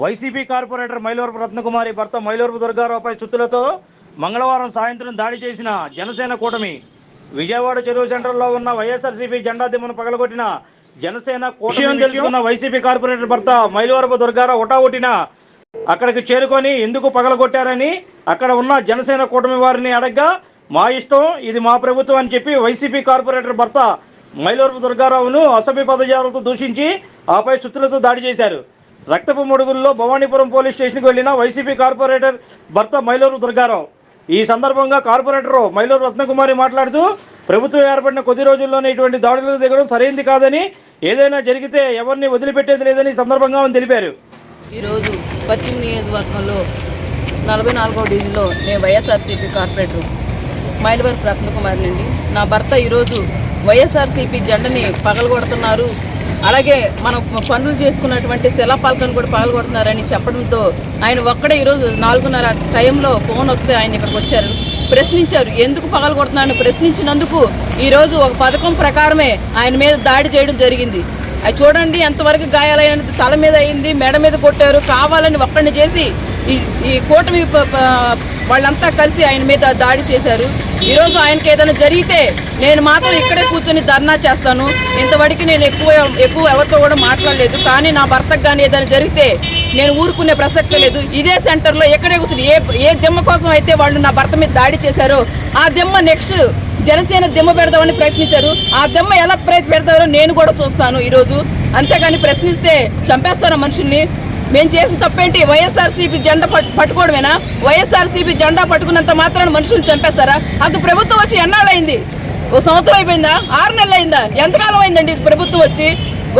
YCP corporator Mylavarapu Ratnakumari భర్త మైలవరపు దుర్గారావుపై చుత్తులతో మంగళవారం సాయంత్రం దాడి చేసిన జనసేన కూటమి. విజయవాడ చెరువు సెంటర్లో ఉన్న వైఎస్ఆర్సీపీ జెండా దిమ్మను పగలగొట్టిన జనసేన కూటమి తెలుసుకున్న వైసీపీ కార్పొరేటర్ భర్త మైలవరపు దుర్గారావు ఉటావుటిన అక్కడికి చేరుకొని ఎందుకు పగలగొట్టారని అక్కడ ఉన్న జనసేన కూటమి వారిని అడగ్గా మా ఇష్టం ఇది మా ప్రభుత్వం అని చెప్పి వైసీపీ కార్పొరేటర్ భర్త మైలవరపు దుర్గారావును అసభ్య పదజాలతో దూషించి ఆపై సుత్తులతో దాడి చేశారు. రక్తపు మడుగుల్లో భవానీపురం పోలీస్ స్టేషన్కి వెళ్ళిన వైసీపీ కార్పొరేటర్ భర్త మైలూరు దుర్గారావు. ఈ సందర్భంగా కార్పొరేటర్ మైలూరు రత్నకుమారి మాట్లాడుతూ ప్రభుత్వం ఏర్పడిన కొద్ది రోజుల్లోనే ఇటువంటి దాడులకు దిగడం సరైంది కాదని ఏదైనా జరిగితే ఎవరిని వదిలిపెట్టేది లేదని సందర్భంగా ఆమె తెలిపారు. ఈరోజు పశ్చిమ నియోజకవర్గంలో నలభై నాలుగో డివిజన్లో నేను వైఎస్ఆర్సీపీ కార్పొరేటర్ మైలవరపు రత్నకుమారి అండి నా భర్త ఈరోజు వైఎస్ఆర్సీపీ జెండని పగలగొడుతున్నారు. అలాగే మనం పనులు చేసుకున్నటువంటి శిలాపాలకను కూడా పాల్గొడుతున్నారని చెప్పడంతో ఆయన ఒక్కడే ఈరోజు నాలుగున్నర టైంలో ఫోన్ వస్తే ఆయన ఇక్కడికి వచ్చారు. ప్రశ్నించారు ఎందుకు పగలగొడుతున్నారని ప్రశ్నించినందుకు ఈరోజు ఒక పథకం ప్రకారమే ఆయన మీద దాడి చేయడం జరిగింది. అది చూడండి ఎంతవరకు గాయాలైనది తల మీద అయింది మెడ మీద కొట్టారు కావాలని ఒక్కడిని చేసి ఈ ఈ కూటమి వాళ్ళంతా కలిసి ఆయన మీద దాడి చేశారు. ఈరోజు ఆయనకి ఏదైనా జరిగితే నేను మాత్రం ఇక్కడే కూర్చొని ధర్నా చేస్తాను. ఇంతవరకు నేను ఎక్కువ ఎక్కువ ఎవరితో కూడా మాట్లాడలేదు. కానీ నా భర్తకు కానీ ఏదైనా జరిగితే నేను ఊరుకునే ప్రసక్తి లేదు. ఇదే సెంటర్లో ఎక్కడే కూర్చుని ఏ ఏ దిమ్మ కోసం అయితే వాళ్ళు నా భర్త మీద దాడి చేశారో ఆ దిమ్మ నెక్స్ట్ జనసేన దిమ్మ పెడదామని ప్రయత్నించారు. ఆ దిమ్మ ఎలా ప్రయత్న పెడతారో నేను కూడా చూస్తాను ఈరోజు. అంతేగాని ప్రశ్నిస్తే చంపేస్తారా మనుషుల్ని? మేము చేసిన తప్పేంటి? వైఎస్ఆర్సీపీ జెండా పట్టుకోవడమేనా? వైఎస్ఆర్సీపీ జెండా పట్టుకున్నంత మాత్రాన్ని మనుషులు చంపేస్తారా? అది ప్రభుత్వం వచ్చి ఎన్నాళ్ళు ఓ సంవత్సరం అయిపోయిందా? ఆరు నెలలు అయిందా? ఎంతకాలం అయిందండి ప్రభుత్వం వచ్చి?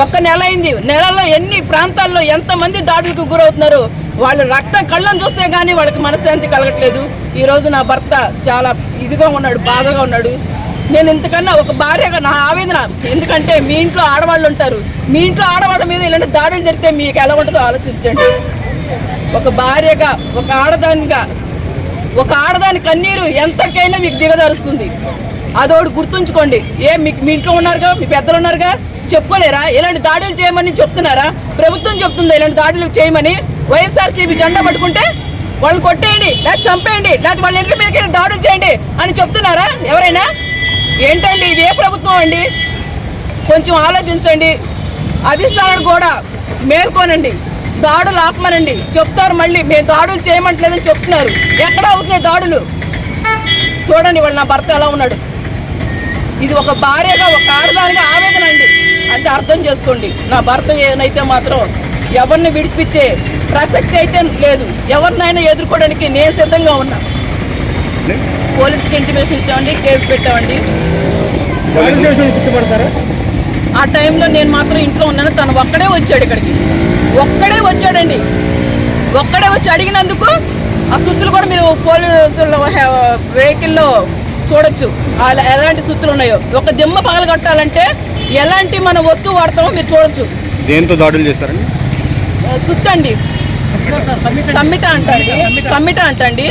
ఒక్క నెల అయింది. నెలలో ఎన్ని ప్రాంతాల్లో ఎంతమంది దాడులకు గురవుతున్నారు? వాళ్ళు రక్తం కళ్ళను చూస్తే కానీ వాళ్ళకి మనశ్శాంతి కలగట్లేదు. ఈరోజు నా భర్త చాలా ఇదిగా ఉన్నాడు బాధగా ఉన్నాడు. నేను ఇంతకన్నా ఒక భార్యగా నా ఆవేదన ఎందుకంటే మీ ఇంట్లో ఆడవాళ్ళు ఉంటారు. మీ ఇంట్లో ఆడవాళ్ళ మీద ఇలాంటి దాడులు జరిగితే మీకు ఎలా ఉంటుందో ఆలోచించండి. ఒక భార్యగా ఒక ఆడదానిగా ఒక ఆడదాని కన్నీరు ఎంతకైనా మీకు దిగదారుస్తుంది అదోడు గుర్తుంచుకోండి. ఏ మీకు మీ ఇంట్లో ఉన్నారుగా? మీ పెద్దలు ఉన్నారుగా? చెప్పుకోలేరా? ఇలాంటి దాడులు చేయమని చెప్తున్నారా? ప్రభుత్వం చెప్తుందా ఇలాంటి దాడులు చేయమని. వైఎస్ఆర్సీపీ జెండా పట్టుకుంటే వాళ్ళు కొట్టేయండి లేదా చంపేయండి లేదా వాళ్ళ ఇంటి మీదకి దాడులు చేయండి అని చెప్తున్నారా? ఎవరైనా? ఏంటండి ఇది ఏ ప్రభుత్వం అండి? కొంచెం ఆలోచించండి. అధిష్టానాలు కూడా మేల్కోనండి. దాడులు ఆపమనండి. చెప్తారు మళ్ళీ మేము దాడులు చేయమంటలేదని చెప్తున్నారు. ఎక్కడ అవుతున్నాయి దాడులు? చూడండి వాళ్ళు నా భర్త ఎలా ఉన్నాడు. ఇది ఒక భార్యగా ఒక ఆడదానిగా ఆవేదన అండి. అంటే అర్థం చేసుకోండి. నా భర్త ఏనైతే మాత్రం ఎవరిని విడిపించే ప్రసక్తి అయితే లేదు. ఎవరినైనా ఎదుర్కోవడానికి నేను సిద్ధంగా ఉన్నా. పోలీస్కి ఇంటిమేషన్ ఇచ్చామండి కేసు పెట్టామండి. గుర్తుపడతారా? ఆ టైంలో నేను మాత్రం ఇంట్లో ఉన్నాను తను ఒక్కడే వచ్చాడు ఇక్కడికి. ఒక్కడే వచ్చాడండి. ఒక్కడే వచ్చి అడిగినందుకు ఆ సుత్తులు కూడా మీరు పోలీసుల వెహికల్లో చూడొచ్చు. అలా ఎలాంటి సుత్తులు ఉన్నాయో. ఒక దిమ్మ పగలగొట్టాలంటే ఎలాంటి మన వస్తువు వాడతామో మీరు చూడొచ్చు. దేంతో దాడులు చేస్తారండి ఆ, సుత్తు అండి సమ్మిట అంటండి సమ్మిట అంటండి.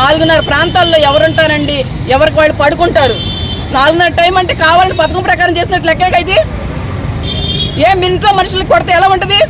నాలుగున్నర ప్రాంతాల్లో ఎవరుంటారండి? ఎవరికి వాళ్ళు పడుకుంటారు? నాలుగున్నర టైం అంటే కావాలని పథకం ప్రకారం చేసినట్లు లెక్కే ఇది? ఏ ఇంట్లో మనుషులకు కొడితే ఎలా ఉంటుంది?